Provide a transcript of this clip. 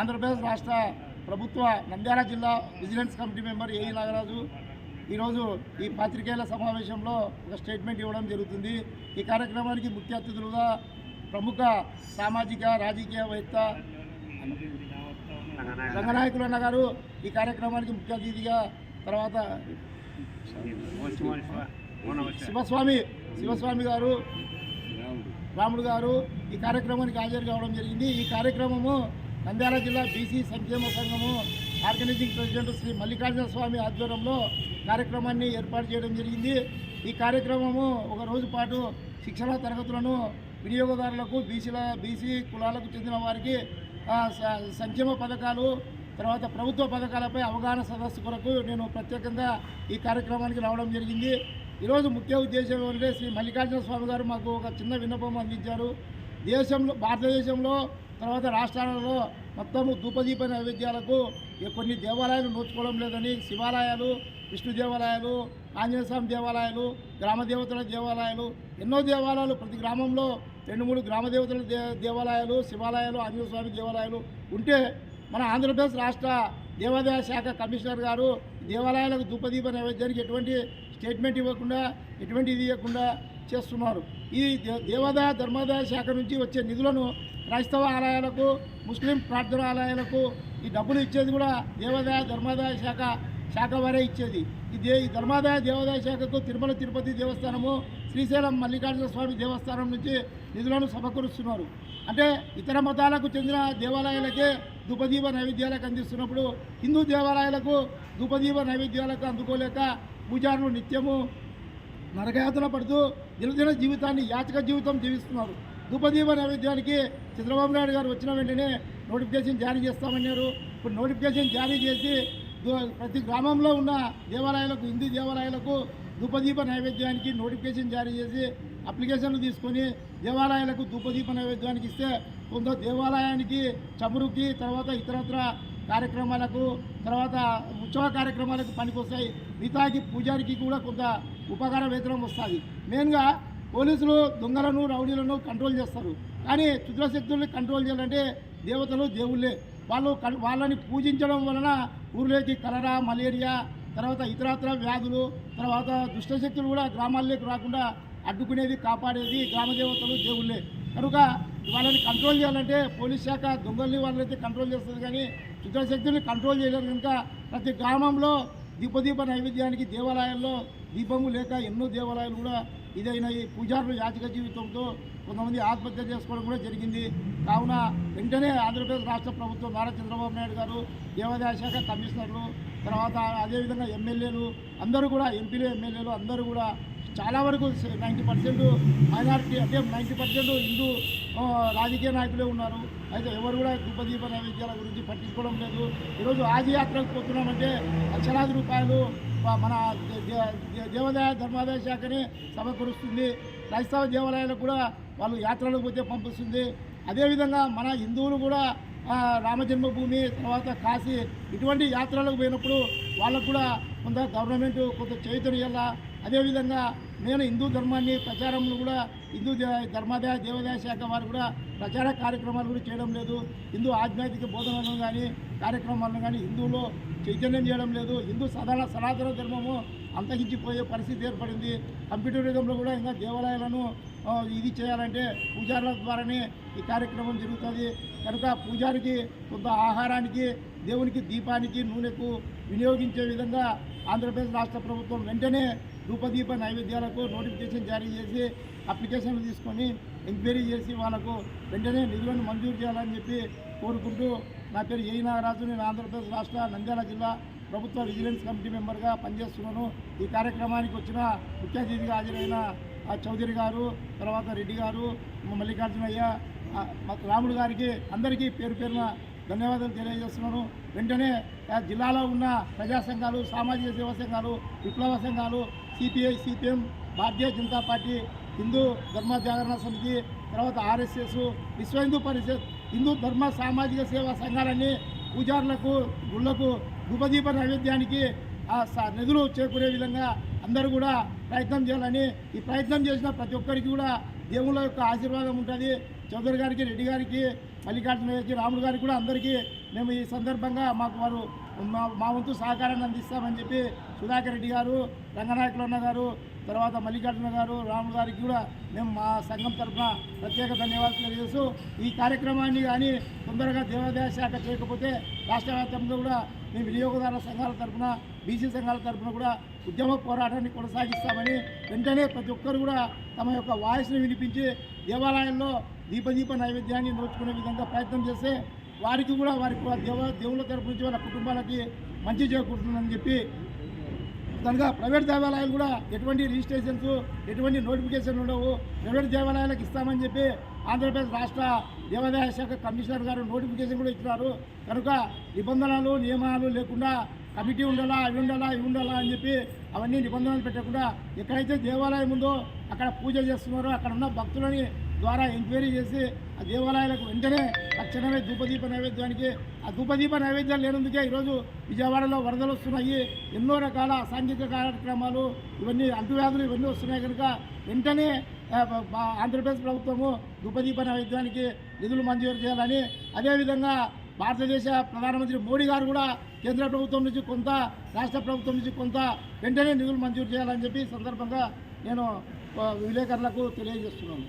ఆంధ్రప్రదేశ్ రాష్ట్ర ప్రభుత్వ నంద్యాల జిల్లా vigilance committee member AE Nagaraju. ఈరోజు ఈ పాత్రికేయుల సమావేశంలో ఒక స్టేట్మెంట్ ఇవ్వడం జరుగుతుంది. ఈ కార్యక్రమానికి ముఖ్య అతిథులుగా ప్రముఖ సామాజిక రాజకీయవేత్త రంగనాయకులు అన్న గారు. ఈ కార్యక్రమానికి ముఖ్య అతిథిగా తర్వాత శివస్వామి శివస్వామి గారు రాముడు గారు ఈ కార్యక్రమానికి హాజరు కావడం జరిగింది. ఈ కార్యక్రమము నంద్యాల జిల్లా బీసీ సంక్షేమ సంఘము ఆర్గనైజింగ్ ప్రెసిడెంట్ శ్రీ మల్లికార్జున స్వామి ఆధ్వర్యంలో కార్యక్రమాన్ని ఏర్పాటు చేయడం జరిగింది. ఈ కార్యక్రమము ఒక రోజు పాటు శిక్షణ తరగతులను వినియోగదారులకు బీసీల బీసీ కులాలకు చెందిన వారికి సంక్షేమ పథకాలు తర్వాత ప్రభుత్వ పథకాలపై అవగాహన సదస్సు కొరకు నేను ప్రత్యేకంగా ఈ కార్యక్రమానికి రావడం జరిగింది. ఈరోజు ముఖ్య ఉద్దేశం ఏమంటే శ్రీ మల్లికార్జున స్వామి గారు మాకు ఒక చిన్న విన్నపం అందించారు. దేశంలో భారతదేశంలో తర్వాత రాష్ట్రాలలో మొత్తము ధూపదీప నైవేద్యాలకు కొన్ని దేవాలయాలు నోచుకోవడం లేదని శివాలయాలు విష్ణు దేవాలయాలు ఆంజనేయ స్వామి దేవాలయాలు గ్రామ దేవతల దేవాలయాలు ఎన్నో దేవాలయాలు ప్రతి గ్రామంలో రెండు మూడు గ్రామ దేవతల దే దేవాలయాలు శివాలయాలు ఆంజనేయ స్వామి దేవాలయాలు ఉంటే మన ఆంధ్రప్రదేశ్ రాష్ట్ర దేవాదాయ శాఖ కమిషనర్ గారు దేవాలయాలకు ధూపదీప నైవేద్యానికి ఎటువంటి స్టేట్మెంట్ ఇవ్వకుండా ఎటువంటి ఇది ఇవ్వకుండా చేస్తున్నారు. ఈ దే- దేవాదాయ ధర్మాదాయ శాఖ నుంచి వచ్చే నిధులను క్రైస్తవ ఆలయాలకు ముస్లిం ప్రార్థన ఆలయాలకు ఈ డబ్బులు ఇచ్చేది కూడా దేవాదాయ ధర్మాదాయ శాఖ శాఖ వారే ఇచ్చేది. ఈ ఈ ధర్మాదాయ దేవాదాయ శాఖకు తిరుమల తిరుపతి దేవస్థానము శ్రీశైలం మల్లికార్జున స్వామి దేవస్థానం నుంచి నిధులను సమకూరుస్తున్నారు. అంటే ఇతర మతాలకు చెందిన దేవాలయాలకే ధూపదీప నైవేద్యాలకు అందిస్తున్నప్పుడు హిందూ దేవాలయాలకు ధూపదీప నైవేద్యాలకు అందుకోలేక పూజారులు నిత్యము నరకయాతన పడుతూ దినదిన జీవితాన్ని యాచక జీవితం జీవిస్తున్నారు. ధూపదీప నైవేద్యానికి చంద్రబాబు నాయుడు గారు వచ్చిన వెంటనే నోటిఫికేషన్ జారీ చేస్తామన్నారు. ఇప్పుడు నోటిఫికేషన్ జారీ చేసి ప్రతి గ్రామంలో ఉన్న దేవాలయాలకు హిందూ దేవాలయాలకు ధూపదీప నైవేద్యానికి నోటిఫికేషన్ జారీ చేసి అప్లికేషన్లు తీసుకొని దేవాలయాలకు ధూపదీప నైవేద్యానికి ఇస్తే కొంత దేవాలయానికి చమురుకి తర్వాత ఇతరత్ర కార్యక్రమాలకు తర్వాత ఉత్సవ కార్యక్రమాలకు పనికొస్తాయి. మిగతాకి పూజారికి కూడా కొంత ఉపకార వేతనం వస్తుంది. మెయిన్గా పోలీసులు దొంగలను రౌడీలను కంట్రోల్ చేస్తారు. కానీ క్షుద్రశక్తుల్ని కంట్రోల్ చేయాలంటే దేవతలు దేవుళ్ళే. వాళ్ళు వాళ్ళని పూజించడం వలన ఊర్లోకి కలరా మలేరియా తర్వాత ఇతరత్ర వ్యాధులు తర్వాత దుష్టశక్తులు కూడా గ్రామాల్లోకి రాకుండా అడ్డుకునేది కాపాడేది గ్రామ దేవతలు దేవుళ్ళే. కనుక వాళ్ళని కంట్రోల్ చేయాలంటే పోలీస్ శాఖ దొంగల్ని వాళ్ళైతే కంట్రోల్ చేస్తుంది కానీ క్షుద్రశక్తుల్ని కంట్రోల్ చేయలేరు కనుక ప్రతి గ్రామంలో దీపదీప నైవేద్యానికి దేవాలయాల్లో దీపము లేక ఎన్నో దేవాలయాలు కూడా ఇదైన ఈ పూజారులు యాచక జీవితంతో కొంతమంది ఆత్మహత్య చేసుకోవడం కూడా జరిగింది. కావున వెంటనే ఆంధ్రప్రదేశ్ రాష్ట్ర ప్రభుత్వం నారా చంద్రబాబు నాయుడు గారు దేవాదాయ శాఖ కమిషనర్లు తర్వాత అదేవిధంగా ఎమ్మెల్యేలు అందరూ కూడా ఎంపీలు ఎమ్మెల్యేలు అందరూ కూడా చాలా వరకు నైంటీ పర్సెంట్ మైనారిటీ అంటే నైంటీ పర్సెంట్ హిందూ రాజకీయ నాయకులే ఉన్నారు. అయితే ఎవరు కూడా దుబ్బదీప నైవేద్యాల గురించి పట్టించుకోవడం లేదు. ఈరోజు ఆదియాత్రకు పోతున్నామంటే లక్షలాది రూపాయలు మన దే- దేవాదాయ ధర్మాదాయ శాఖని సమకూరుస్తుంది. క్రైస్తవ దేవాలయాలకు కూడా వాళ్ళు యాత్రలకు పోతే పంపిస్తుంది. అదేవిధంగా మన హిందువులు కూడా రామజన్మభూమి తర్వాత కాశీ ఇటువంటి యాత్రలకు పోయినప్పుడు వాళ్ళకు కూడా కొంత గవర్నమెంట్ కొంత చైతన్యాల అదేవిధంగా నేను హిందూ ధర్మాన్ని ప్రచారంలో కూడా హిందూ దే- ధర్మాదాయ దేవాదాయ శాఖ వారు కూడా ప్రచార కార్యక్రమాలు కూడా చేయడం లేదు. హిందూ ఆధ్యాత్మిక బోధనలను కానీ కార్యక్రమాలను కానీ హిందువులో చైతన్యం చేయడం లేదు. హిందూ సదాన సనాతన ధర్మము అంతరించిపోయే పరిస్థితి ఏర్పడింది. కంప్యూటర్ యుగంలో కూడా ఇంకా దేవాలయాలను ఇది చేయాలంటే పూజారుల ద్వారానే ఈ కార్యక్రమం జరుగుతుంది. కనుక పూజారికి కొంత ఆహారానికి దేవునికి దీపానికి నూనెకు వినియోగించే విధంగా ఆంధ్రప్రదేశ్ రాష్ట్ర ప్రభుత్వం వెంటనే ధూపదీప నైవేద్యాలకు నోటిఫికేషన్ జారీ చేసి అప్లికేషన్లు తీసుకొని ఎంక్వైరీ చేసి వాళ్ళకు వెంటనే నిధులను మంజూరు చేయాలని చెప్పి కోరుకుంటూ నా పేరు ఏ నాగరాజు నేను ఆంధ్రప్రదేశ్ రాష్ట్ర నంద్యాల జిల్లా ప్రభుత్వ విజిలెన్స్ కమిటీ మెంబర్గా పనిచేస్తున్నాను. ఈ కార్యక్రమానికి వచ్చిన ముఖ్య అతిథిగా హాజరైన చౌదరి గారు తర్వాత రెడ్డి గారు మల్లికార్జునయ్య రాముడు గారికి అందరికీ పేరు పేరున ధన్యవాదాలు తెలియజేస్తున్నాను. వెంటనే జిల్లాలో ఉన్న ప్రజా సంఘాలు సామాజిక సేవా సంఘాలు విప్లవ సంఘాలు CPI CPM Bharatiya Janata party Hindu Dharma Jagarana Samiti తర్వాత ఆర్ఎస్ఎస్ విశ్వ హిందూ పరిషత్ హిందూ ధర్మ సామాజిక సేవా సంఘాలన్నీ పూజారులకు గుళ్ళకు ధూపదీప నైవేద్యానికి నిధులు చేకూరే విధంగా అందరూ కూడా ప్రయత్నం చేయాలని ఈ ప్రయత్నం చేసిన ప్రతి ఒక్కరికి కూడా దేవుళ్ళ యొక్క ఆశీర్వాదం ఉంటుంది. చౌదరి గారికి రెడ్డి గారికి మల్లికార్జున రాముడు గారికి కూడా అందరికీ మేము ఈ సందర్భంగా మాకు వారు మా మా వంతు సహకారాన్ని అందిస్తామని చెప్పి సుధాకర్ రెడ్డి గారు రంగనాయకులన్న గారు తర్వాత మల్లికార్జున గారు రాముడు గారికి కూడా మేము మా సంఘం తరఫున ప్రత్యేక ధన్యవాదాలు తెలియజేస్తూ ఈ కార్యక్రమాన్ని కానీ తొందరగా దేవాదాయ శాఖ చేయకపోతే రాష్ట్ర వ్యాప్తంగా కూడా మేము వినియోగదారుల సంఘాల తరఫున బీసీ సంఘాల తరఫున కూడా ఉద్యమ పోరాటాన్ని కొనసాగిస్తామని వెంటనే ప్రతి ఒక్కరు కూడా తమ యొక్క వాయిస్ని వినిపించి దేవాలయాల్లో దీపదీప నైవేద్యాన్ని నోచుకునే విధంగా ప్రయత్నం చేస్తే వారికి కూడా వారి దేవ దేవుళ్ళ తరపు నుంచి వాళ్ళ కుటుంబాలకి మంచి చేకూరుతుందని చెప్పి కనుక ప్రైవేట్ దేవాలయాలు కూడా ఎటువంటి రిజిస్ట్రేషన్స్ ఎటువంటి నోటిఫికేషన్ ఉండవు. ప్రైవేట్ దేవాలయాలకు ఇస్తామని చెప్పి ఆంధ్రప్రదేశ్ రాష్ట్ర దేవాదాయ శాఖ కమిషనర్ గారు నోటిఫికేషన్ కూడా ఇచ్చినారు. కనుక నిబంధనలు నియమాలు లేకుండా కమిటీ ఉండాలా అవి ఉండాలా ఇవి ఉండాలా అని చెప్పి అవన్నీ నిబంధనలు పెట్టకుండా ఎక్కడైతే దేవాలయం ఉందో అక్కడ పూజ చేస్తున్నారో అక్కడ ఉన్న భక్తులని ద్వారా ఎంక్వైరీ చేసి ఆ దేవాలయాలకు వెంటనే తక్షణమే ధూపదీప నైవేద్యానికి ఆ ధూపదీప నైవేద్యాలు లేనందుకే ఈరోజు విజయవాడలో వరదలు వస్తున్నాయి. ఎన్నో రకాల సాంఘిక కార్యక్రమాలు ఇవన్నీ అంటువ్యాధులు ఇవన్నీ వస్తున్నాయి కనుక వెంటనే ఆంధ్రప్రదేశ్ ప్రభుత్వము ధూపదీప నైవేద్యానికి నిధులు మంజూరు చేయాలని. అదేవిధంగా భారతదేశ ప్రధానమంత్రి మోడీ గారు కూడా కేంద్ర ప్రభుత్వం నుంచి కొంత రాష్ట్ర ప్రభుత్వం నుంచి కొంత వెంటనే నిధులు మంజూరు చేయాలని చెప్పి సందర్భంగా నేను విలేకరులకు తెలియజేస్తున్నాను.